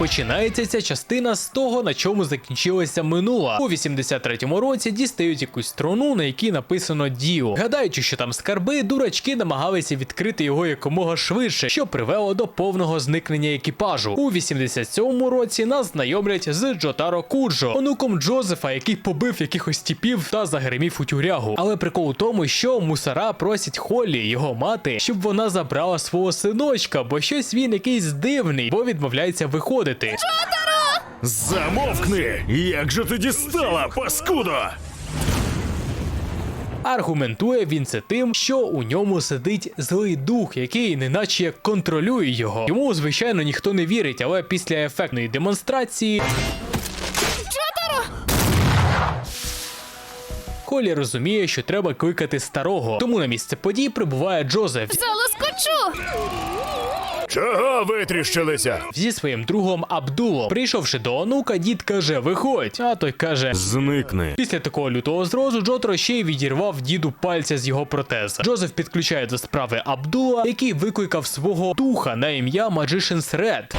Починається ця частина з того, на чому закінчилася минула. У 83-му році дістають якусь струну, на якій написано Діо. Гадаючи, що там скарби, дурачки намагалися відкрити його якомога швидше, що привело до повного зникнення екіпажу. У 87-му році нас знайомлять з Джотаро Куджо, онуком Джозефа, який побив якихось тіпів та загримів у тюрягу. Але прикол у тому, що мусора просять Холлі, його мати, щоб вона забрала свого синочка, бо щось він якийсь дивний, бо відмовляється виходити. Замовкни! Як же ти дістала, паскудо! Аргументує він це тим, що у ньому сидить злий дух, який неначе контролює його. Йому, звичайно, ніхто не вірить, але після ефектної демонстрації. Колі розуміє, що треба кликати старого, тому на місце подій прибуває Джозеф Залоскочу! Чого витріщилися? зі своїм другом Абдулом. Прийшовши до онука, дід каже: Виходь. А той каже: Зникни. Після такого лютого зрозу Джотро ще й відірвав діду пальця з його протеза. Джозеф підключає до справи Абдула, який викликав свого духа на ім'я Magician's Red.